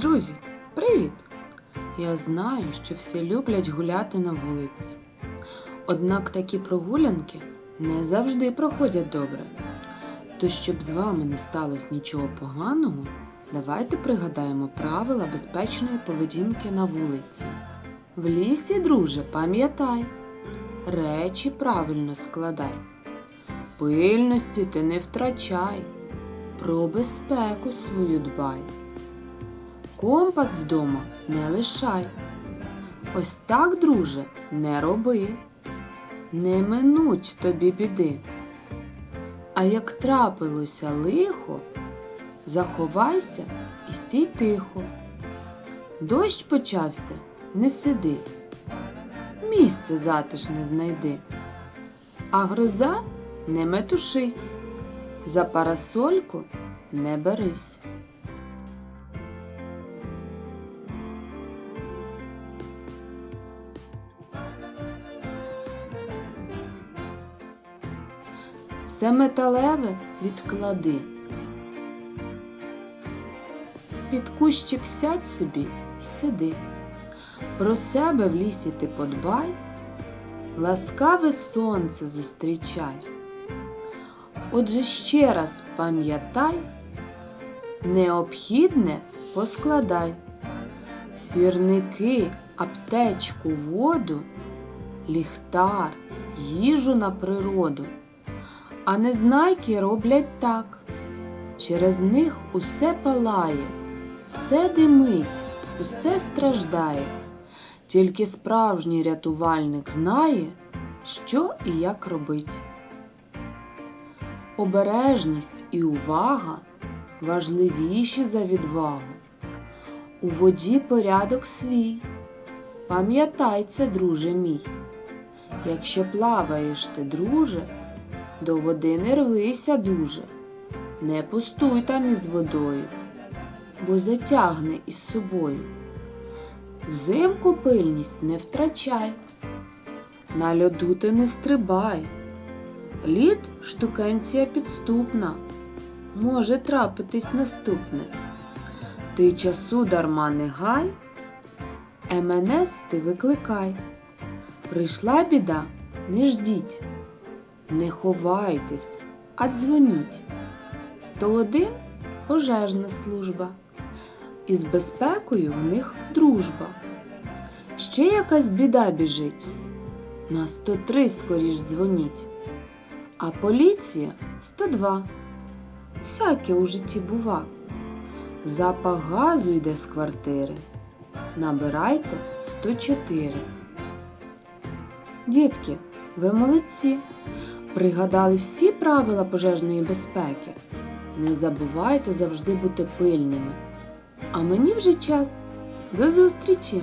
Друзі, привіт! Я знаю, що всі люблять гуляти на вулиці. Однак такі прогулянки не завжди проходять добре. То, щоб з вами не сталося нічого поганого, давайте пригадаємо правила безпечної поведінки на вулиці. В лісі, друже, пам'ятай, речі правильно складай. Пильності ти не втрачай, про безпеку свою дбай. Компас вдома не лишай. Ось так, друже, не роби. Не минуть тобі біди. А як трапилося лихо, заховайся і стій тихо. Дощ почався, не сиди, місце затишне знайди. А гроза не метушись, за парасольку не берись. Все металеве відклади. Під кущик сядь собі й сиди. Про себе в лісі ти подбай, ласкаве сонце зустрічай. Отже ще раз пам'ятай, необхідне поскладай. Сірники, аптечку, воду, ліхтар, їжу на природу. А незнайки роблять так. Через них усе палає, все димить, усе страждає. Тільки справжній рятувальник знає, що і як робить. Обережність і увага важливіші за відвагу. У воді порядок свій. Пам'ятай це, друже мій. Якщо плаваєш ти, друже, до води не рвися дуже, не пустуй там із водою, бо затягне із собою. Взимку пильність не втрачай, на льоду ти не стрибай. Лід штукенція підступна, може трапитись наступне. Ти часу дарма не гай, МНС ти викликай. Прийшла біда, не ждіть. Не ховайтесь, а дзвоніть. 101 пожежна служба. І з безпекою в них дружба. Ще якась біда біжить. На 103 скоріш дзвоніть. А поліція 102. Всяке у житті бува. Запах газу йде з квартири. Набирайте 104. Дітки, ви молодці. Пригадали всі правила пожежної безпеки. Не забувайте завжди бути пильними. А мені вже час. До зустрічі!